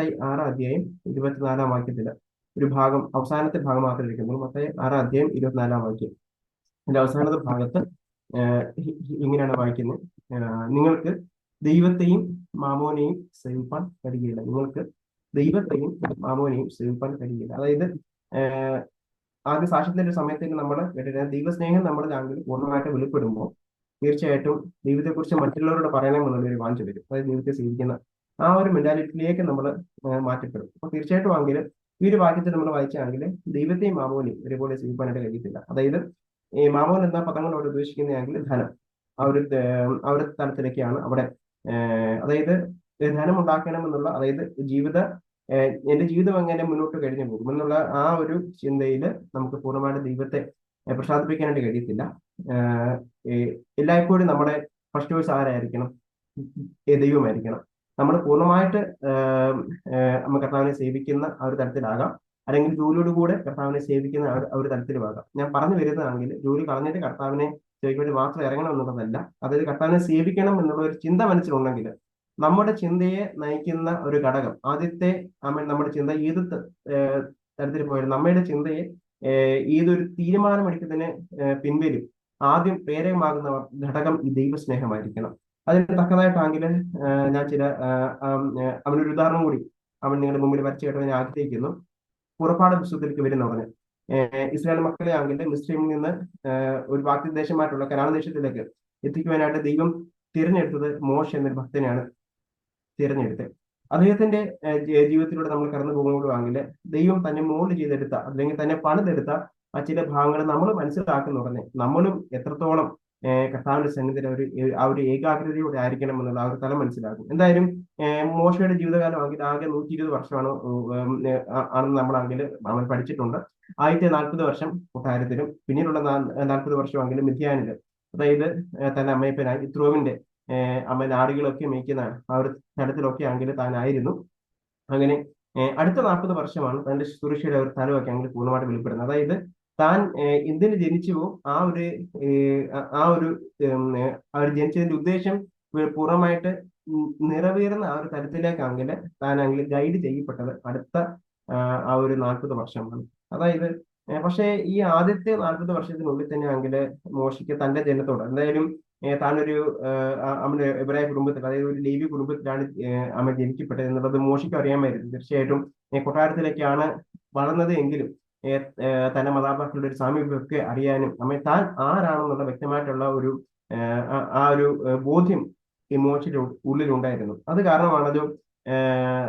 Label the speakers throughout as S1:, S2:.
S1: മത്തായി ആറാം അധ്യായം ഇരുപത്തിനാലാം വാക്യത്തിൽ ഒരു ഭാഗം അവസാനത്തെ ഭാഗം മാത്രമേ ഇരിക്കുന്നുള്ളൂ മത്തായി ആറാം അധ്യായം ഇരുപത്തിനാലാം വാക്യം. അതിന്റെ അവസാനത്തെ ഭാഗത്ത് ഇങ്ങനെയാണ് വായിക്കുന്നത്. നിങ്ങൾക്ക് ദൈവത്തെയും മാമോനെയും സേവിപ്പാൻ കഴിയില്ല. നിങ്ങൾക്ക് ദൈവത്തെയും മാമോനെയും സേവിപ്പാൻ കഴിയില്ല. അതായത് ആദ്യ സാക്ഷ്യത്തിന്റെ സമയത്തേക്ക് നമ്മൾ കേട്ടിരുന്ന ദൈവസ്നേഹം നമ്മുടെ ആണെങ്കിൽ പൂർണമായിട്ട് വെളിപ്പെടുമ്പോൾ തീർച്ചയായിട്ടും ദൈവത്തെക്കുറിച്ച് മറ്റുള്ളവരോട് പറയണമെന്നുള്ള ഒരു വരും. അതായത് ദൈവത്തെ സ്വീകരിക്കുന്ന ആ ഒരു മെന്റാലിറ്റിയിലേക്ക് നമ്മൾ മാറ്റപ്പെടും. അപ്പൊ തീർച്ചയായിട്ടും ആണെങ്കിൽ ഈ ഒരു വാക്യത്തിൽ നമ്മൾ വായിച്ചാണെങ്കിൽ ദൈവത്തെയും മാമോനെയും ഒരുപോലെ സ്വീകരിക്കാനായിട്ട് കഴിയത്തില്ല. അതായത് ഈ മാമോൻ എന്ന പദങ്ങൾ അവിടെ ഉദ്ദേശിക്കുന്നതെങ്കിൽ ധനം. ആ ഒരു ആ ഒരു തലത്തിലേക്കാണ് അവിടെ അതായത് ധനം ഉണ്ടാക്കണം എന്നുള്ള അതായത് ജീവിത എന്റെ ജീവിതം എങ്ങനെ മുന്നോട്ട് കഴിഞ്ഞു പോകും എന്നുള്ള ആ ഒരു ചിന്തയിൽ നമുക്ക് പൂർണമായിട്ട് ദൈവത്തെ പ്രസാദിപ്പിക്കാനായിട്ട് കഴിയത്തില്ല. എല്ലായ്പ്പോഴും നമ്മുടെ ഫസ്റ്റ് ചോയ്സ് ആരായിരിക്കണം? ദൈവമായിരിക്കണം. നമ്മൾ പൂർണമായിട്ട് ഏർ, കർത്താവിനെ സേവിക്കുന്ന ആ ഒരു തരത്തിലാകാം അല്ലെങ്കിൽ ജോലിയോട് കൂടെ കർത്താവിനെ സേവിക്കുന്ന ആ ഒരു- തരത്തിലുമാകാം ഞാൻ പറഞ്ഞു വരുന്നതാണെങ്കിൽ ജോലി കളഞ്ഞിട്ട് കർത്താവിനെ സേവിക്കാൻ വേണ്ടി മാത്രം ഇറങ്ങണം എന്നുള്ളതല്ല. അതായത് കർത്താവിനെ സേവിക്കണം എന്നുള്ള ഒരു ചിന്ത മനസ്സിലുണ്ടെങ്കിൽ നമ്മുടെ ചിന്തയെ നയിക്കുന്ന ഒരു ഘടകം ആദ്യത്തെ നമ്മുടെ ചിന്ത ഏത് തരത്തിൽ പോയാലും നമ്മുടെ ചിന്തയെ ഏതൊരു തീരുമാനമെടുക്കുന്നതിന് ഏർ പിൻവലിയും. ആദ്യം പ്രേരകമാകുന്ന ഘടകം ഈ ദൈവസ്നേഹമായിരിക്കണം. അതിന് തക്കതായിട്ടാണെങ്കിൽ ഞാൻ ചില അവനൊരു ഉദാഹരണം കൂടി അവൻ നിങ്ങളുടെ മുമ്പിൽ വരച്ചു കേട്ടവൻ ഞാൻ ആഗ്രഹിക്കുന്നു. പുറപ്പാട് പുസ്തകത്തിലേക്ക് വരുന്ന പറഞ്ഞ് ഇസ്രായേൽ മക്കളെ ആങ്കിന്റെ മുസ്ലിമിൽ നിന്ന് ഒരു വാക്യദേശമായിട്ടുള്ള കനാന ദേശത്തിലേക്ക് എത്തിക്കുവാനായിട്ട് ദൈവം തിരഞ്ഞെടുത്തത് മോശ എന്നൊരു ഭക്തനെയാണ് തിരഞ്ഞെടുത്തത്. അദ്ദേഹത്തിന്റെ ജീവിതത്തിലൂടെ നമ്മൾ കടന്നു പോകുമ്പോഴാണെങ്കിൽ ദൈവം തന്നെ മോൾഡ് ചെയ്തെടുത്ത അല്ലെങ്കിൽ തന്നെ പണിതെടുത്ത ആ ചില ഭാഗങ്ങൾ നമ്മൾ മനസ്സിലാക്കുന്ന ഉടനെ നമ്മളും എത്രത്തോളം കർത്താവിന്റെ സന്നിധിയിൽ അവർ ആ ഒരു ഏകാഗ്രതയോടെ ആയിരിക്കണം എന്നുള്ള ആ ഒരു തലം മനസ്സിലാക്കും. എന്തായാലും മോശയുടെ ജീവിതകാലം ആണെങ്കിൽ ആകെ നൂറ്റി ഇരുപത് വർഷമാണ് ആണെന്ന് നമ്മളാണെങ്കിൽ നമ്മൾ പഠിച്ചിട്ടുണ്ട്. ആദ്യത്തെ നാൽപ്പത് വർഷം കൊട്ടാരത്തിലും പിന്നീടുള്ള നാൽപ്പത് വർഷമാണെങ്കിലും മിഥ്യാനിലും. അതായത് തന്റെ അമ്മയപ്പനായി ഇത്രോവിന്റെ അമ്മ നാടുകളൊക്കെ മേയ്ക്കുന്ന ആ ഒരു തലത്തിലൊക്കെ ആണെങ്കിൽ താനായിരുന്നു. അങ്ങനെ അടുത്ത നാൽപ്പത് വർഷമാണ് തന്റെ സുരക്ഷയുടെ ഒരു തലമൊക്കെ ആണെങ്കിൽ പൂർണമായിട്ട് വെളിപ്പെടുന്നത്. അതായത് താൻ എന്തിന് ജനിച്ചുവോ ആ ഒരു ആ- ഒരു ജനിച്ചതിന്റെ ഉദ്ദേശം പൂർണമായിട്ട് നിറവേറുന്ന ആ ഒരു തരത്തിലേക്കാണെങ്കിൽ താനാണെങ്കിൽ ഗൈഡ് ചെയ്യപ്പെട്ടത് അടുത്ത ആ, ഒരു നാൽപ്പത് വർഷമാണ്. അതായത് പക്ഷേ ഈ ആദ്യത്തെ നാൽപ്പത് വർഷത്തിനുള്ളിൽ തന്നെ ആണെങ്കിൽ മോശയ്ക്ക് തന്റെ ജനത്തോട് എന്തായാലും താനൊരു അമ്മ എബ്രായ കുടുംബത്തിൽ അതായത് ഒരു ലേവി കുടുംബത്തിലാണ് അമ്മ ജനിക്കപ്പെട്ടത് എന്നുള്ളത് മോശയ്ക്ക് അറിയാമായിരുന്നു. തീർച്ചയായിട്ടും കൊട്ടാരത്തിലേക്കാണ് വളർന്നത് എങ്കിലും തന്റെ മാതാപിതാക്കളുടെ ഒരു സാമീപ്യമൊക്കെ അറിയാനും നമ്മെ താൻ ആരാണെന്നുള്ള വ്യക്തമായിട്ടുള്ള ഒരു ആ- ഒരു ബോധ്യം ഈ ഉള്ളിലുണ്ടായിരുന്നു. അത് കാരണമാണല്ലോ ഏർ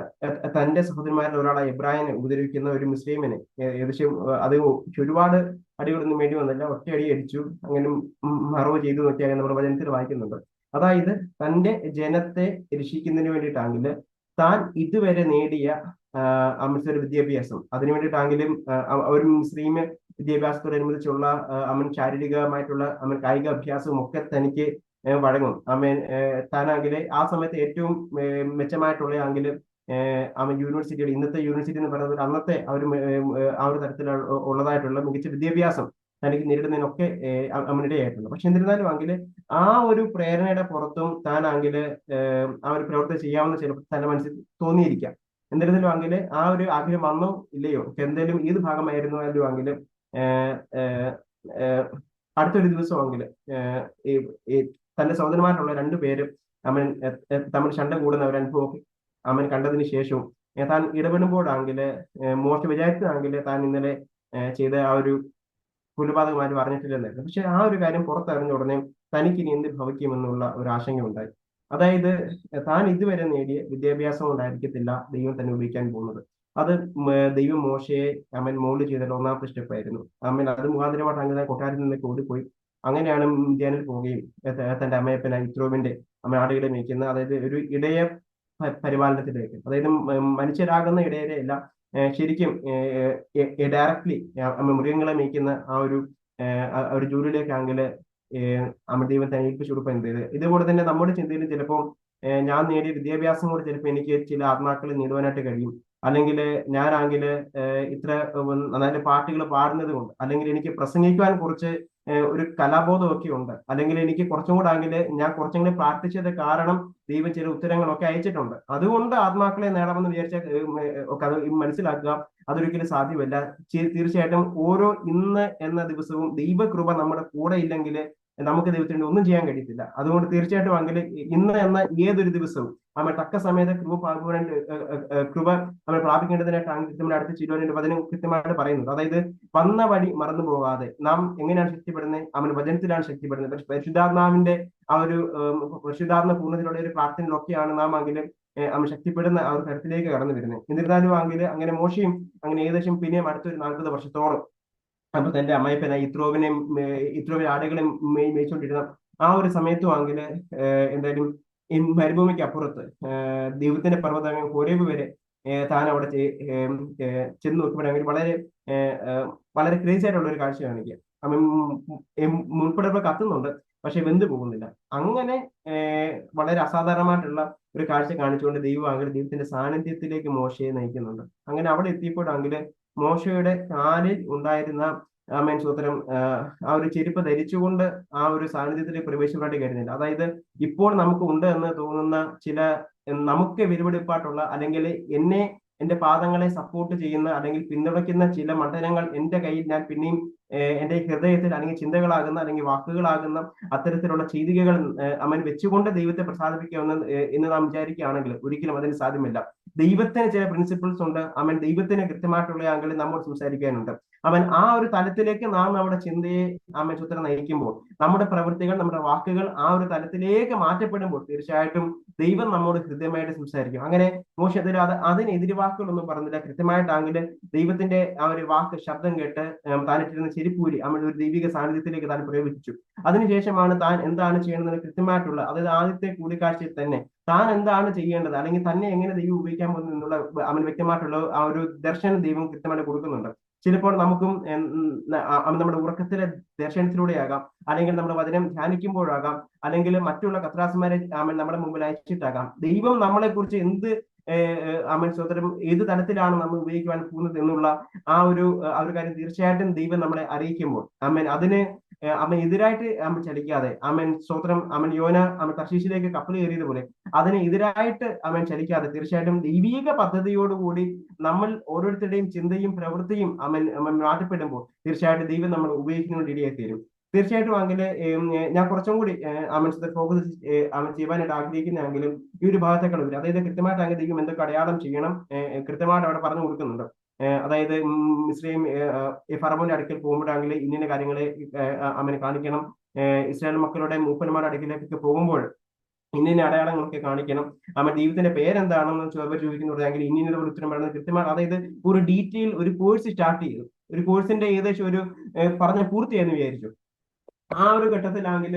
S1: തന്റെ സഹോദരന്മാരിൽ ഒരാളെ എബ്രാഹിനെ ഉപദ്രവിക്കുന്ന ഒരു മുസ്ലിമിനെ ഏകദേശം അത് ഒരുപാട് അടികളൊന്നും വേണ്ടി വന്നില്ല ഒറ്റയടി അടിച്ചു അങ്ങനെ മറവ് ചെയ്തു നോക്കിയാൽ നമ്മുടെ വചനത്തിൽ വായിക്കുന്നുണ്ട്. അതായത് തന്റെ ജനത്തെ രക്ഷിക്കുന്നതിന് വേണ്ടിയിട്ടാണെങ്കിൽ താൻ ഇതുവരെ നേടിയ ആഹ് അമൃത്സർ വിദ്യാഭ്യാസം. അതിനു ടാങ്കിലും ഒരു മുസ്ലിം വിദ്യാഭ്യാസത്തോടനുബന്ധിച്ചുള്ള ആഹ് അവൻ ശാരീരികമായിട്ടുള്ള അവൻ കായിക അഭ്യാസവും ഒക്കെ തനിക്ക് വഴങ്ങും. അവൻ ഏഹ് ആ സമയത്ത് ഏറ്റവും മെച്ചമായിട്ടുള്ള ആണെങ്കിൽ അവൻ യൂണിവേഴ്സിറ്റിയുടെ ഇന്നത്തെ യൂണിവേഴ്സിറ്റി എന്ന് പറയുന്നത് അന്നത്തെ ആ ഒരു ആ ഒരു തരത്തിലുള്ള ഉള്ളതായിട്ടുള്ള മികച്ച വിദ്യാഭ്യാസം തനിക്ക് നേരിടുന്നതിനൊക്കെ ഏഹ് പക്ഷെ എന്നിരുന്നാലും ആങ്കിൽ ആ ഒരു പ്രേരണയുടെ പുറത്തും താനാങ്കിൽ ആ ഒരു പ്രവർത്തനം ചെയ്യാമെന്ന് ചിലപ്പോൾ തന്റെ മനസ്സിൽ തോന്നിയിരിക്കാം. എന്നിരുന്നാലും ആണെങ്കിൽ ആ ഒരു ആഗ്രഹം വന്നോ? ഇല്ലയോ? എന്തെങ്കിലും ഏത് ഭാഗമായിരുന്നു ആയാലും ആണെങ്കിൽ അടുത്തൊരു ദിവസമാണെങ്കിൽ തന്റെ സഹോദരന്മാരുള്ള രണ്ടു പേരും അവൻ തമ്മിൽ ശണ്ട കൂടുന്ന ഒരു അനുഭവം അവൻ കണ്ടതിന് ശേഷവും താൻ ഇടപെടുമ്പോഴാണെങ്കിൽ മോശം വിചാരിച്ചതാണെങ്കിൽ താൻ ഇന്നലെ ചെയ്ത ആ ഒരു കൊലപാതകമായിട്ട് പറഞ്ഞിട്ടില്ലെന്നായിരുന്നു പക്ഷെ ആ ഒരു കാര്യം പുറത്തറിഞ്ഞ ഉടനെ തനിക്കിനി എന്ത് ഭവിക്കുമെന്നുള്ള ഒരു ആശങ്ക ഉണ്ടായി അതായത് താൻ ഇതുവരെ നേടിയ വിദ്യാഭ്യാസം കൊണ്ടായിരിക്കത്തില്ല ദൈവം തന്നെ ഉപയോഗിക്കാൻ പോകുന്നത്. അത് ദൈവം മോശയെ അമ്മൻ മോൾഡ് ചെയ്തിട്ട് ഒന്നാമത്തെ സ്റ്റെപ്പ് ആയിരുന്നു. അവൻ അത് മുഖാന്തരമായിട്ട് അങ്ങനെ കൊട്ടാരത്തിൽ നിന്നൊക്കെ ഓടിപ്പോയി. അങ്ങനെയാണ് ഇന്ത്യാനിൽ പോവുകയും തന്റെ അമ്മയപ്പന ഇത്രോവിന്റെ അമ്മ ആടുകളെ മേയ്ക്കുന്ന അതായത് ഒരു ഇടയ പരിപാലനത്തിലേക്ക്. അതായത് മനുഷ്യരാകുന്ന ഇടയരെ അല്ല ശരിക്കും ഡയറക്ട്ലി മൃഗങ്ങളെ മേയ്ക്കുന്ന ആ ഒരു ഒരു ജോലിയിലേക്കാണെങ്കിൽ അമ്മ ദൈവം തന്നെ ഏൽപ്പിച്ചു കൊടുക്കുക എന്ത് ഇതുപോലെ തന്നെ നമ്മുടെ ചിന്തയിൽ ചിലപ്പോൾ ഞാൻ നേടിയ വിദ്യാഭ്യാസം കൊണ്ട് ചിലപ്പോൾ എനിക്ക് ചില ആത്മാക്കളെ നേടുവാനായിട്ട് കഴിയും. അല്ലെങ്കിൽ ഞാനാണെങ്കിൽ ഇത്ര നല്ല പാട്ടുകൾ പാടുന്നത് കൊണ്ട് അല്ലെങ്കിൽ എനിക്ക് പ്രസംഗിക്കുവാൻ കുറച്ച് ഒരു കലാബോധമൊക്കെ ഉണ്ട്. അല്ലെങ്കിൽ എനിക്ക് കുറച്ചും കൂടെ ആണെങ്കിൽ ഞാൻ കുറച്ചും കൂടി പ്രാർത്ഥിച്ചത് കാരണം ദൈവം ചില ഉത്തരങ്ങളൊക്കെ അയച്ചിട്ടുണ്ട്. അതുകൊണ്ട് ആത്മാക്കളെ നേടാമെന്ന് വിചാരിച്ച ഒക്കെ അത് മനസ്സിലാക്കുക അതൊരിക്കലും സാധ്യമല്ല. തീർച്ചയായിട്ടും ഓരോ ഇന്ന് എന്ന ദിവസവും ദൈവകൃപ നമ്മുടെ കൂടെ ഇല്ലെങ്കിൽ നമുക്ക് ദൈവത്തിന് ഒന്നും ചെയ്യാൻ കഴിയത്തില്ല. അതുകൊണ്ട് തീർച്ചയായിട്ടും അങ്കിൽ ഇന്ന് എന്ന ഏതൊരു ദിവസവും നമ്മൾ തക്ക സമയത്ത് കൃപ പ്രാപിക്കാൻ കൃപ നമ്മൾ പ്രാപിക്കേണ്ടതിനായിട്ടാണ് കൃത്യമായി അടുത്ത ചിരുവനിന്റെ വചനം കൃത്യമായിട്ട് പറയുന്നത് അതായത് വന്ന വഴി മറന്നു പോകാതെ നാം എങ്ങനെയാണ് ശക്തിപ്പെടുന്നത്? അവൻ വചനത്തിലാണ് ശക്തിപ്പെടുന്നത്. പരിശുദ്ധാത്മാവിന്റെ ആ ഒരു പരിശുദ്ധാത്മ പൂർണത്തിലുള്ള ഒരു പ്രാർത്ഥനയിലൊക്കെയാണ് നാം എങ്കിലും അവൻ ശക്തിപ്പെടുന്ന ആ ഒരു തരത്തിലേക്ക് കടന്നു വരുന്നത്. എന്നിരുന്നാലും ആണെങ്കിൽ അങ്ങനെ മോശയും അങ്ങനെ ഏകദേശം പിന്നെയും അടുത്തൊരു നാൽപ്പത് വർഷത്തോളം അപ്പൊ തന്റെ അമ്മയപ്പന ഇത്രോവിനെ ഇത്രോവിനെ ആടുകളെ മേയിച്ചുകൊണ്ടിരുന്ന ആ ഒരു സമയത്തും ആണെങ്കിൽ എന്തായാലും മരുഭൂമിക്ക് അപ്പുറത്ത് ദൈവത്തിന്റെ പർവതങ്ങൾ ഹോരേബ് വരെ താൻ അവിടെ ചെന്ന് നോക്കുമ്പോഴെങ്കിൽ വളരെ വളരെ ക്രേസി ആയിട്ടുള്ള ഒരു കാഴ്ച കാണിക്കുക അമ്മ മുൻപടപ്പ് കത്തുന്നുണ്ട് പക്ഷെ വെന്ത് പോകുന്നില്ല. അങ്ങനെ വളരെ അസാധാരണമായിട്ടുള്ള ഒരു കാഴ്ച കാണിച്ചുകൊണ്ട് ദൈവം അങ്ങനെ ദൈവത്തിന്റെ സാന്നിധ്യത്തിലേക്ക് മോശയെ നയിക്കുന്നുണ്ട്. അങ്ങനെ അവിടെ എത്തിയപ്പോഴാണെങ്കിൽ മോശയുടെ കാലിൽ ഉണ്ടായിരുന്ന ആമേൻ സൂത്രം ആ ഒരു ചെരുപ്പ് ധരിച്ചുകൊണ്ട് ആ ഒരു സാന്നിധ്യത്തിൽ പ്രവേശിക്കാനായിട്ട് കരുതുന്നില്ല അതായത് ഇപ്പോൾ നമുക്ക് ഉണ്ട് എന്ന് തോന്നുന്ന ചില നമുക്ക് വിരുവെടുപ്പായിട്ടുള്ള അല്ലെങ്കിൽ എന്നെ എന്റെ പാദങ്ങളെ സപ്പോർട്ട് ചെയ്യുന്ന അല്ലെങ്കിൽ പിന്തുണയ്ക്കുന്ന ചില മണ്ഡലങ്ങൾ എന്റെ കയ്യിൽ ഞാൻ പിന്നെയും എന്റെ ഹൃദയത്തിൽ അല്ലെങ്കിൽ ചിന്തകളാകുന്ന അല്ലെങ്കിൽ വാക്കുകളാകുന്ന അത്തരത്തിലുള്ള ചെയ്തികകൾ അമ്മൻ വെച്ചുകൊണ്ട് ദൈവത്തെ പ്രസാദിപ്പിക്കാമെന്ന് ഏഹ്, എന്ന് നാം വിചാരിക്കുകയാണെങ്കിൽ ഒരിക്കലും അതിന് സാധ്യമല്ല. ദൈവത്തിന് ചില പ്രിൻസിപ്പിൾസ് ഉണ്ട്. അവൻ ദൈവത്തിന് കൃത്യമായിട്ടുള്ള ആംഗിളിൽ നമ്മോട് സംസാരിക്കാനുണ്ട്. അവൻ ആ ഒരു തലത്തിലേക്ക് നാം നമ്മുടെ ചിന്തയെ അമ്മ ചിത്രം നയിക്കുമ്പോൾ നമ്മുടെ പ്രവൃത്തികൾ നമ്മുടെ വാക്കുകൾ ആ ഒരു തലത്തിലേക്ക് മാറ്റപ്പെടുമ്പോൾ തീർച്ചയായിട്ടും ദൈവം നമ്മോട് ഹൃദ്യമായിട്ട് സംസാരിക്കും. അങ്ങനെ മോശത്തിൽ അത് അതിന് വാക്കുകളൊന്നും പറഞ്ഞില്ല. കൃത്യമായിട്ടാണെങ്കിൽ ദൈവത്തിന്റെ ആ ഒരു വാക്ക് ശബ്ദം കേട്ട് താനിട്ടിരുന്ന ചെരിപ്പൂരി അമ്മയുടെ ഒരു ദൈവിക സാന്നിധ്യത്തിലേക്ക് താൻ പ്രയോഗിച്ചു. അതിനുശേഷമാണ് താൻ എന്താണ് ചെയ്യുന്നത് കൃത്യമായിട്ടുള്ള അതായത് ആദ്യത്തെ കൂടിക്കാഴ്ചയിൽ തന്നെ താൻ എന്താണ് ചെയ്യേണ്ടത്? അല്ലെങ്കിൽ തന്നെ എങ്ങനെ ദൈവം ഉപയോഗിക്കാൻ പോകുന്നത് എന്നുള്ള അവൻ വ്യക്തമായിട്ടുള്ള ആ ഒരു ദർശനം ദൈവം കൃത്യമായിട്ട് കൊടുക്കുന്നുണ്ട്. ചിലപ്പോൾ നമുക്കും നമ്മുടെ ഉറക്കത്തിലെ ദർശനത്തിലൂടെയാകാം. അല്ലെങ്കിൽ നമ്മുടെ വചനം ധ്യാനിക്കുമ്പോഴാകാം. അല്ലെങ്കിൽ മറ്റുള്ള കത്രാസന്മാരെ അവൻ നമ്മുടെ മുമ്പിൽ അയച്ചിട്ടാകാം. ദൈവം നമ്മളെ കുറിച്ച് എന്ത് ആമൻ സ്വതരം ഏത് തരത്തിലാണ് നമ്മൾ ഉപയോഗിക്കുവാൻ പോകുന്നത് എന്നുള്ള ആ ഒരു ആ ഒരു കാര്യം തീർച്ചയായിട്ടും ദൈവം നമ്മളെ അറിയിക്കുമ്പോൾ. അമ്മൻ അതിന് അവൻ എതിരായിട്ട് അമ്മ ചലിക്കാതെ അമ്മൻ സ്തോത്രം അമ്മൻ യോന അമ്മ തർശീശിലേക്ക് കപ്പൽ കയറിയത് പോലെ അതിന് എതിരായിട്ട് അമ്മൻ ചലിക്കാതെ തീർച്ചയായിട്ടും ദൈവീക പദ്ധതിയോടുകൂടി നമ്മൾ ഓരോരുത്തരുടെയും ചിന്തയും പ്രവൃത്തിയും അമ്മൻ മാറ്റപ്പെടുമ്പോൾ തീർച്ചയായിട്ടും ദൈവം നമ്മൾ ഉപയോഗിക്കുന്നതിനോട് ഇടയായി തീരും തീർച്ചയായിട്ടും അങ്ങനെ ഞാൻ കുറച്ചും കൂടി അവൻ ഫോക്കസ് അവൻ ചെയ്യാനായിട്ട് ആഗ്രഹിക്കുന്നെങ്കിലും ഈ ഒരു ഭാഗത്തേക്കാണ് വരും അതായത് കൃത്യമായിട്ട് അങ്ങനെ ദൈവം എന്തൊക്കെ അടയാളം ചെയ്യണം കൃത്യമായിട്ട് അവിടെ പറഞ്ഞു കൊടുക്കുന്നുണ്ട്. അതായത് മിശ്രയും ഫറമോന്റെ അടുക്കൽ പോകുമ്പോഴാണെങ്കിൽ ഇന്ന കാര്യങ്ങളെ അമ്മനെ കാണിക്കണം. ഇസ്രായേൽ മക്കളുടെ മൂപ്പന്മാരുടെ അടുക്കിലേക്കൊക്കെ പോകുമ്പോൾ ഇന്ന അടയാളങ്ങളൊക്കെ കാണിക്കണം. അവൻ ദൈവത്തിന്റെ പേരെന്താണെന്ന് അവർ ചോദിക്കുന്നു ചോദിക്കുന്നുണ്ടെങ്കിൽ ഇന്നിനെ ഒരു ഉത്തരം പറയുന്നത് കൃത്യമായി അതായത് ഒരു ഡീറ്റെയിൽ ഒരു കോഴ്സ് സ്റ്റാർട്ട് ചെയ്തു. ഒരു കോഴ്സിന്റെ ഏകദേശം ഒരു പറഞ്ഞ പൂർത്തിയായെന്ന് വിചാരിച്ചു. ആ ഒരു ഘട്ടത്തിലാണെങ്കിൽ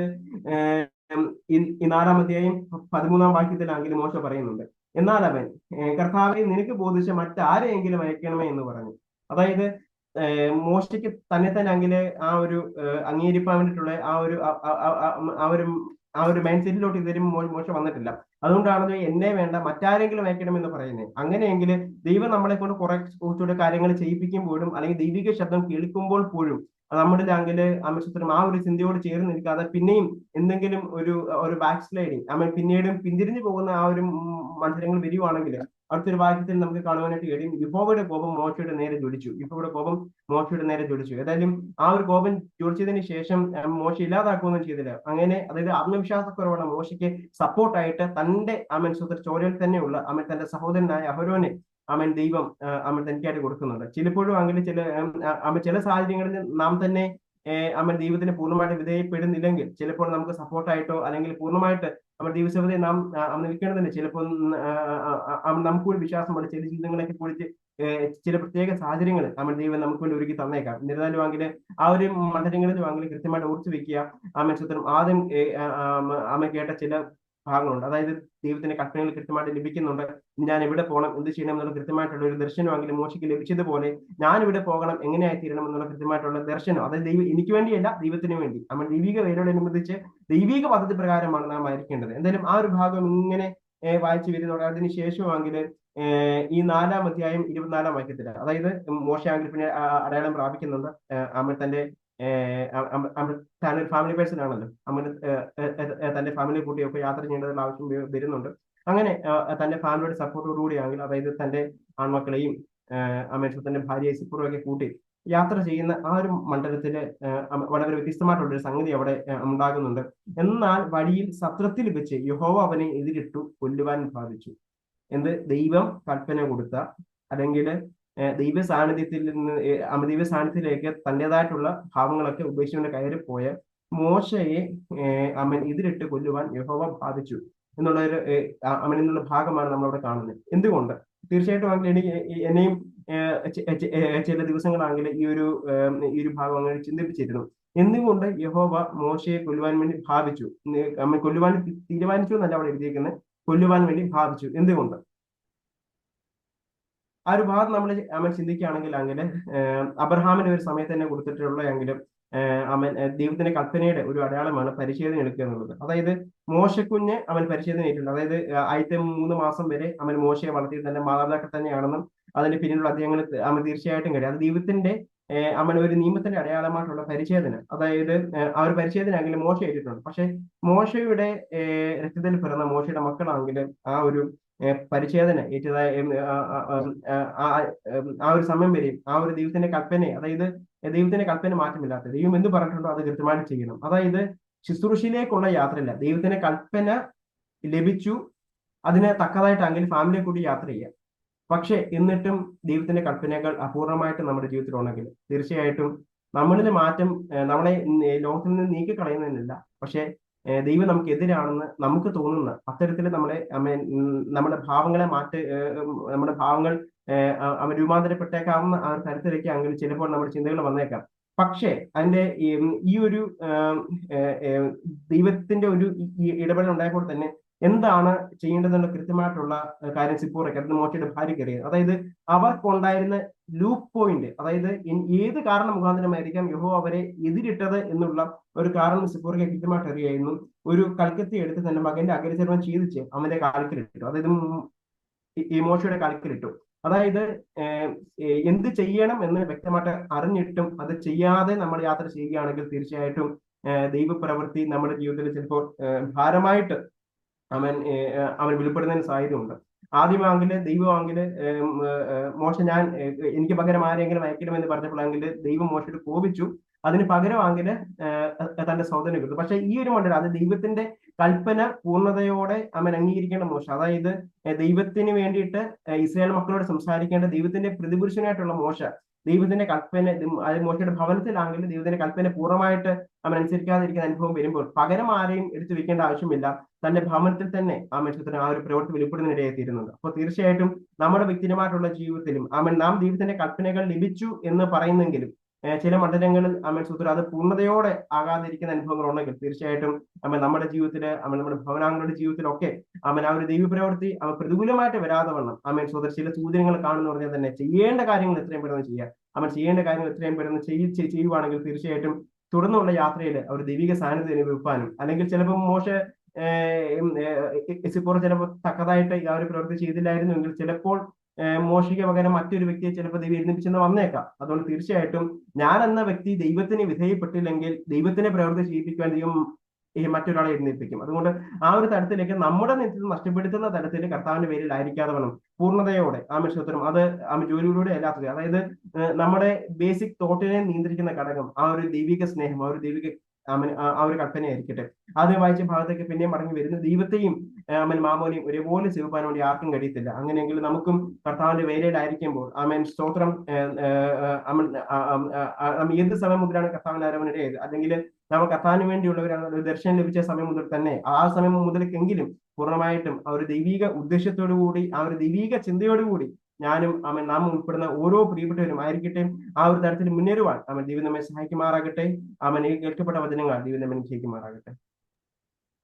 S1: ഈ നാലാം അധ്യായം പതിമൂന്നാം വാക്യത്തിലാണെങ്കിൽ മോശം പറയുന്നുണ്ട്. എന്നാൽ അവൻ കർത്താവെ നിനക്ക് ബോധിച്ച മറ്റാരെയെങ്കിലും അയക്കണമേ എന്ന് പറഞ്ഞു. അതായത് മോശയ്ക്ക് തന്നെ തന്നെ അങ്കിൽ ആ ഒരു അംഗീകരിക്കാൻ വേണ്ടിയിട്ടുള്ള ആ ഒരു ആ- ഒരു ആ ഒരു മൈൻഡ് സെറ്റിലോട്ട് ഇതുവരും മോശ വന്നിട്ടില്ല. അതുകൊണ്ടാണ് എന്നെ വേണ്ട മറ്റാരെങ്കിലും അയക്കണമെന്ന് പറയുന്നത്. അങ്ങനെയെങ്കിൽ ദൈവം നമ്മളെ കൊണ്ട് കുറെ കുറച്ചുകൂടെ കാര്യങ്ങൾ ചെയ്യിപ്പിക്കുമ്പോഴും അല്ലെങ്കിൽ ദൈവിക ശബ്ദം കേൾക്കുമ്പോൾ പോലും നമ്മുടെ ലാങ്കിൽ അമിത്രം ആ ഒരു ചിന്തയോട് ചേർന്ന് നിൽക്കാതെ പിന്നെയും എന്തെങ്കിലും ഒരു ഒരു ബാക്ക് സ്ലൈഡിങ് അമ്മ പിന്നീടും പിന്തിരിഞ്ഞു പോകുന്ന ആ ഒരു മത്സരങ്ങൾ വരികയാണെങ്കിൽ അടുത്തൊരു വാക്യത്തിൽ നമുക്ക് കാണുവാനായിട്ട് കഴിയും. യഹോവയുടെ കോപം മോശയുടെ നേരെ ജ്വലിച്ചു. യഹോവയുടെ കോപം മോശയുടെ നേരെ ജ്വലിച്ചു. ഏതായാലും ആ ഒരു കോപം ജ്വലിച്ചതിന് ശേഷം മോശ ഇല്ലാതാക്കുകയൊന്നും ചെയ്തില്ല. അങ്ങനെ അതായത് ആത്മവിശ്വാസക്കുറവാണ് മോശയ്ക്ക് സപ്പോർട്ടായിട്ട് തന്റെ അമൻ സുഹൃത്ത് ചോരയിൽ തന്നെയുള്ള അമൻ തന്റെ സഹോദരനായ അഹരോനെ അവൻ ദൈവം അവൻ തനിക്കായിട്ട് കൊടുക്കുന്നുണ്ട്. ചിലപ്പോഴും അങ്ങനെ ചില അമ്മ ചില സാഹചര്യങ്ങളിൽ നാം തന്നെ അവൻ ദൈവത്തിന് പൂർണമായിട്ട് വിധേയപ്പെടുന്നില്ലെങ്കിൽ ചിലപ്പോൾ നമുക്ക് സപ്പോർട്ടായിട്ടോ അല്ലെങ്കിൽ പൂർണമായിട്ട് അവൻ ദൈവസഭയെ നാം അമ്മ അവൻ തന്നെ ചിലപ്പോൾ നമുക്ക് വിശ്വാസം നമുക്ക് കൂടി വിശ്വാസമുണ്ട് ചില ജീവിതങ്ങളൊക്കെ കുറിച്ച് ചില പ്രത്യേക സാഹചര്യങ്ങൾ അവൻ ദൈവം നമുക്ക് വേണ്ടി ഒരുക്കി തന്നേക്കാം. എന്നിരുന്നാലും അങ്ങനെ ആ ഒരു മണ്ഡലങ്ങളിലും അങ്ങനെ കൃത്യമായിട്ട് ഓർത്തു വെക്കുക. ആ ചിത്രം ആദ്യം ആമൻ കേട്ട ചില ഭാഗങ്ങളുണ്ട് അതായത് ദൈവത്തിന്റെ കൽപ്പനകൾ കൃത്യമായിട്ട് ലഭിക്കുന്നുണ്ട്. ഞാൻ എവിടെ പോകണം? എന്ത് ചെയ്യണം? എന്നുള്ള കൃത്യമായിട്ടുള്ള ഒരു ദർശനമെങ്കിലും മോശയ്ക്ക് ലഭിച്ചതുപോലെ ഞാൻ ഇവിടെ പോകണം എങ്ങനെയായി തീരണം എന്നുള്ള കൃത്യമായിട്ടുള്ള ദർശനം അതായത് ദൈവം എനിക്ക് വേണ്ടിയല്ല ദൈവത്തിന് വേണ്ടി. നമ്മൾ ദൈവിക വേരോടനുബന്ധിച്ച് ദൈവിക പദ്ധതി പ്രകാരമാണ് നാം ആയിരിക്കേണ്ടത്. എന്തായാലും ആ ഒരു ഭാഗം ഇങ്ങനെ വായിച്ചു വരുന്നുണ്ട് അതിന് ശേഷമാണെങ്കിൽ ഈ നാലാം അധ്യായം ഇരുപത്തിനാലാം വാക്യത്തിൽ അതായത് മോശ ആണെങ്കിൽ പിന്നെ അടയാളം പ്രാപിക്കുന്നുണ്ട്. അമ്മ തന്റെ ഫാമിലി പേഴ്സൺ ആണല്ലോ. തന്റെ ഫാമിലി കൂട്ടിയൊക്കെ യാത്ര ചെയ്യേണ്ടതിൽ ആവശ്യം വരുന്നുണ്ട്. അങ്ങനെ തന്റെ ഫാമിലിയുടെ സപ്പോർട്ടോടുകൂടിയാണെങ്കിൽ അതായത് തന്റെ ആൺമക്കളെയും അമേഷത്തിന്റെ ഭാര്യയെ സിപ്പുറൊക്കെ കൂട്ടി യാത്ര ചെയ്യുന്ന ആ ഒരു മണ്ഡലത്തിൽ വളരെ വ്യത്യസ്തമായിട്ടുള്ള ഒരു സംഗതി അവിടെ ഉണ്ടാകുന്നുണ്ട്. എന്നാൽ വഴിയിൽ സത്രത്തിൽ വെച്ച് യഹോവ അവനെ എതിരിട്ടു കൊല്ലുവാൻ ഭാവിച്ചു. എന്ത്? ദൈവം കൽപ്പന കൊടുത്ത അല്ലെങ്കിൽ ദൈവ സാന്നിധ്യത്തിൽ നിന്ന് ദൈവ സാന്നിധ്യത്തിലേക്ക് തന്റേതായിട്ടുള്ള ഭാവങ്ങളൊക്കെ ഉപേക്ഷിച്ചുകൊണ്ട് കയറിപ്പോയ മോശയെ അമൻ എതിരിട്ട് കൊല്ലുവാൻ യഹോവ ബാധിച്ചു എന്നുള്ള ഒരു അമൻ എന്നുള്ള ഭാഗമാണ് നമ്മളവിടെ കാണുന്നത്. എന്തുകൊണ്ട്? തീർച്ചയായിട്ടും ആണെങ്കിൽ എനിക്ക് എന്നെയും ചില ദിവസങ്ങളാണെങ്കിൽ ഈ ഒരു ഈ ഒരു ഭാഗം അങ്ങനെ ചിന്തിപ്പിച്ചിരുന്നു എന്തുകൊണ്ട് യഹോവ മോശയെ കൊല്ലുവാൻ വേണ്ടി ഭാവിച്ചു? അവൻ കൊല്ലുവാൻ തീരുമാനിച്ചു എന്നല്ല അവിടെ എഴുതിയിരിക്കുന്നത്. കൊല്ലുവാൻ വേണ്ടി ഭാവിച്ചു. എന്തുകൊണ്ട്? ആ ഒരു ഭാഗം നമ്മൾ അവൻ ചിന്തിക്കുകയാണെങ്കിൽ അങ്ങനെ അബ്രഹാമിന് ഒരു സമയത്ത് തന്നെ കൊടുത്തിട്ടുള്ള എങ്കിലും അവൻ ദൈവത്തിന്റെ കൽപ്പനയുടെ ഒരു അടയാളമാണ് പരിശോധന എടുക്കുക എന്നുള്ളത്. അതായത് മോശക്കുഞ്ഞ് അവൻ പരിശോധന ഏറ്റിട്ടുണ്ട് അതായത് ആദ്യത്തെ മൂന്ന് മാസം വരെ അവൻ മോശയെ വളർത്തി തന്നെ മാതാപിതാക്കൾ തന്നെയാണെന്നും അതിന്റെ പിന്നിലുള്ള അദ്ദേഹങ്ങൾ അവൻ തീർച്ചയായിട്ടും കഴിയും അത് ദൈവത്തിന്റെ അവൻ ഒരു നിയമത്തിന്റെ അടയാളമായിട്ടുള്ള പരിച്ഛേദന അതായത് ആ ഒരു പരിച്ഛേദന ആണെങ്കിലും മോശ ഏറ്റിട്ടുണ്ട് പക്ഷെ മോശയുടെ രക്തത്തിൽ പിറന്ന മോശയുടെ മക്കളാണെങ്കിലും ആ ഒരു പരിച്ഛേദന ഏറ്റതായ ആ ഒരു സമയം വരെയും ആ ഒരു ദൈവത്തിന്റെ കൽപ്പനയെ അതായത് ദൈവത്തിന്റെ കൽപ്പന മാറ്റമില്ലാത്ത ദൈവം എന്ത് പറഞ്ഞിട്ടുണ്ടോ അത് കൃത്യമായിട്ട് ചെയ്യണം. അതായത് ശുശ്രൂഷയിലേക്കുള്ള യാത്രയില്ല ദൈവത്തിന്റെ കൽപ്പന ലഭിച്ചു അതിനെ തക്കതായിട്ട് അങ്ങനെ ഫാമിലിയെ കൂടി യാത്ര ചെയ്യാം. പക്ഷെ എന്നിട്ടും ദൈവത്തിന്റെ കൽപ്പനകൾ അപൂർണമായിട്ട് നമ്മുടെ ജീവിതത്തിൽ ഉണ്ടെങ്കിൽ തീർച്ചയായിട്ടും നമ്മളിലെ മാറ്റം നമ്മളെ ലോകത്തിൽ നിന്ന് നീക്കി കളയുന്നതിനല്ല പക്ഷെ ദൈവം നമുക്ക് എതിരാണെന്ന് നമുക്ക് തോന്നുന്ന അത്തരത്തിൽ നമ്മളെ നമ്മുടെ ഭാവങ്ങളെ മാറ്റി നമ്മുടെ ഭാവങ്ങൾ അവ രൂപാന്തരപ്പെട്ടേക്കാവുന്ന ആ തരത്തിലേക്ക് അങ്ങനെ ചിലപ്പോൾ നമ്മുടെ ചിന്തകൾ വന്നേക്കാം. പക്ഷേ അതിന്റെ ഈ ഒരു ദൈവത്തിന്റെ ഒരു ഇടപെടൽ ഉണ്ടായപ്പോൾ തന്നെ എന്താണ് ചെയ്യേണ്ടതെന്നുള്ള കൃത്യമായിട്ടുള്ള കാര്യം സിപ്പോറയ്ക്ക് അതിന് മോശയുടെ ഭാര്യയ്ക്ക് അറിയാം. അതായത് അവർക്കുണ്ടായിരുന്ന ലൂപ്പ് പോയിന്റ് അതായത് ഏത് കാരണം മുഖാന്തരമായിരിക്കാം യഹോ അവരെ എതിരിട്ടത് എന്നുള്ള ഒരു കാരണം സിപ്പോറയ്ക്ക് കൃത്യമായിട്ട് അറിയായിരുന്നു. ഒരു കൽക്കത്തി എടുത്ത് തന്റെ മകന്റെ അഗ്രചർമ്മം ചെയ്തിച്ച് അവന്റെ കാൽക്കിലിട്ടു. അതായത് ഈ- മോശയുടെ കാൽക്കിലിട്ടു. അതായത് എന്ത് ചെയ്യണം എന്ന് വ്യക്തമായിട്ട് അറിഞ്ഞിട്ടും അത് ചെയ്യാതെ നമ്മൾ യാത്ര ചെയ്യുകയാണെങ്കിൽ തീർച്ചയായിട്ടും ദൈവപ്രവൃത്തി നമ്മുടെ ജീവിതത്തിൽ ചിലപ്പോൾ ഭാരമായിട്ട് അവൻ അവൻ വെളിപ്പെടുന്നതിന് സാധ്യതയുണ്ട്. ഏഹ്, ഏഹ്, മോശ ഞാൻ എനിക്ക് പകരം ആരെങ്കിലും അയക്കണമെന്ന് പറഞ്ഞപ്പോഴാണെങ്കിൽ ദൈവം മോശയോട് കോപിച്ചു. അതിന് പകരമാങ്കിൽ ഏഹ്, തന്റെ സഹോദരനെ കൊടുത്തു പക്ഷെ ഈ ഒരു മണ്ഡലം അത് ദൈവത്തിന്റെ കൽപ്പന പൂർണതയോടെ അവൻ അംഗീകരിക്കേണ്ട മോശം. അതായത് ദൈവത്തിന് വേണ്ടിയിട്ട് ഇസ്രായേൽ മക്കളോട് സംസാരിക്കേണ്ട ദൈവത്തിന്റെ പ്രതിപുരുഷനായിട്ടുള്ള മോശ ദൈവത്തിന്റെ കൽപ്പന അതായത് അത് മോശയുടെ ഭവനത്തിലാണെങ്കിൽ ദൈവത്തിന്റെ കൽപ്പന പൂർണമായിട്ട് അവൻ അനുസരിക്കാതിരിക്കുന്ന അനുഭവം വരുമ്പോൾ പകരം ആരെയും എടുത്തു വെക്കേണ്ട ആവശ്യമില്ല. തന്റെ ഭവനത്തിൽ തന്നെ ആ മനുഷ്യത്തിന് ആ ഒരു പ്രവൃത്തി വെളിപ്പെടുന്നതിനിടയായി തീരുന്നുണ്ട് അപ്പോൾ തീർച്ചയായിട്ടും നമ്മുടെ വ്യക്തിപരമായിട്ടുള്ള ജീവിതത്തിലും അവൻ നാം ദൈവത്തിന്റെ കൽപ്പനകൾ ലഭിച്ചു എന്ന് പറയുന്നെങ്കിലും ചില മണ്ഡലങ്ങളിൽ അമ്മ സുത്ര അത് പൂർണതയോടെ ആകാതിരിക്കുന്ന അനുഭവങ്ങൾ ഉണ്ടെങ്കിൽ തീർച്ചയായിട്ടും അമ്മ നമ്മുടെ ജീവിതത്തിൽ അമ്മ നമ്മുടെ ഭവനാംഗങ്ങളുടെ ജീവിതത്തിലൊക്കെ അമ്മൻ ആ ഒരു ദൈവപ്രവൃത്തി അവ പ്രതികൂലമായിട്ട് വരാതെ വണ്ണം അമ്മൻ സുത്ര ചില സൂചനകൾ കാണുന്ന പറഞ്ഞാൽ തന്നെ ചെയ്യേണ്ട കാര്യങ്ങൾ എത്രയും പെട്ടെന്ന് ചെയ്യുക അവൻ ചെയ്യേണ്ട കാര്യങ്ങൾ എത്രയും പെട്ടെന്ന് ചെയ്യ ചെയ്- ചെയ്യുവാണെങ്കിൽ തീർച്ചയായിട്ടും തുടർന്നുള്ള യാത്രയിൽ അവർ ദൈവിക സാന്നിധ്യം അനുഭവിപ്പാനും അല്ലെങ്കിൽ ചിലപ്പോൾ മോശ എസിപ്പോൾ ചിലപ്പോൾ തക്കതായിട്ട് ആ ഒരു പ്രവൃത്തി ചെയ്തില്ലായിരുന്നുവെങ്കിൽ ചിലപ്പോൾ മോശയ്ക്ക് പകരം മറ്റൊരു വ്യക്തിയെ ചിലപ്പോൾ ദൈവം എഴുന്നേപ്പിച്ചെന്ന് വന്നേക്കാം. അതുകൊണ്ട് തീർച്ചയായിട്ടും ഞാൻ എന്ന വ്യക്തി ദൈവത്തിന് വിധേയപ്പെട്ടില്ലെങ്കിൽ ദൈവത്തിനെ പ്രവൃത്തി ചെയ്യിപ്പിക്കാൻ ദൈവം ഈ മറ്റൊരാളെ എഴുന്നേൽപ്പിക്കും. അതുകൊണ്ട് ആ ഒരു തരത്തിലേക്ക് നമ്മുടെ നേതൃത്വം നഷ്ടപ്പെടുത്തുന്ന തരത്തിൽ കർത്താവിന്റെ പേരിൽ ആയിരിക്കാതെ വേണം പൂർണതയോടെ ആ മിശ്രത്തിനും അത് ആ ജോലിയിലൂടെ അല്ലാത്തത്. അതായത് നമ്മുടെ ബേസിക് തോട്ടിനെ നിയന്ത്രിക്കുന്ന ഘടകം ആ ഒരു ദൈവിക സ്നേഹം ആ ഒരു ദൈവിക ആമൻ ആ ഒരു കൽപ്പനയായിരിക്കട്ടെ അത് വായിച്ച ഭാഗത്തേക്ക് പിന്നെ മടങ്ങി വരുന്ന ദൈവത്തെയും അമ്മൻ മാമോനെയും ഒരേപോലെ സേവിപ്പാൻ വേണ്ടി ആർക്കും കഴിയത്തില്ല അങ്ങനെയെങ്കിൽ നമുക്കും കർത്താവിന്റെ വേലയിലായിരിക്കുമ്പോൾ അമ്മൻ സ്തോത്രം ഏഹ്, എന്ത് സമയം മുതലാണ് കർത്താവിന്റെ ആരവനിടയത് അല്ലെങ്കിൽ നമ്മൾ കർത്താവിന് വേണ്ടിയുള്ളവരാണ് ഒരു ദർശനം ലഭിച്ച സമയം മുതൽ തന്നെ. ആ സമയം മുതലേക്കെങ്കിലും പൂർണമായിട്ടും ആ ഒരു ദൈവിക ഉദ്ദേശത്തോടു കൂടി ആ ഒരു ദൈവിക ചിന്തയോടുകൂടി ഞാനും അവൻ നാം ഉൾപ്പെടുന്ന ഓരോ പ്രിയപ്പെട്ടവരും ആയിരിക്കട്ടെ. ആ ഒരു തരത്തിൽ മുന്നേറുവാൻ അവൻ ദൈവം നമ്മെ സഹായിക്കുമാറാകട്ടെ. അവൻ കേൾക്കപ്പെട്ട വചനങ്ങൾ ദൈവം നമ്മെ നിശ്ചയിക്കുമാറാകട്ടെ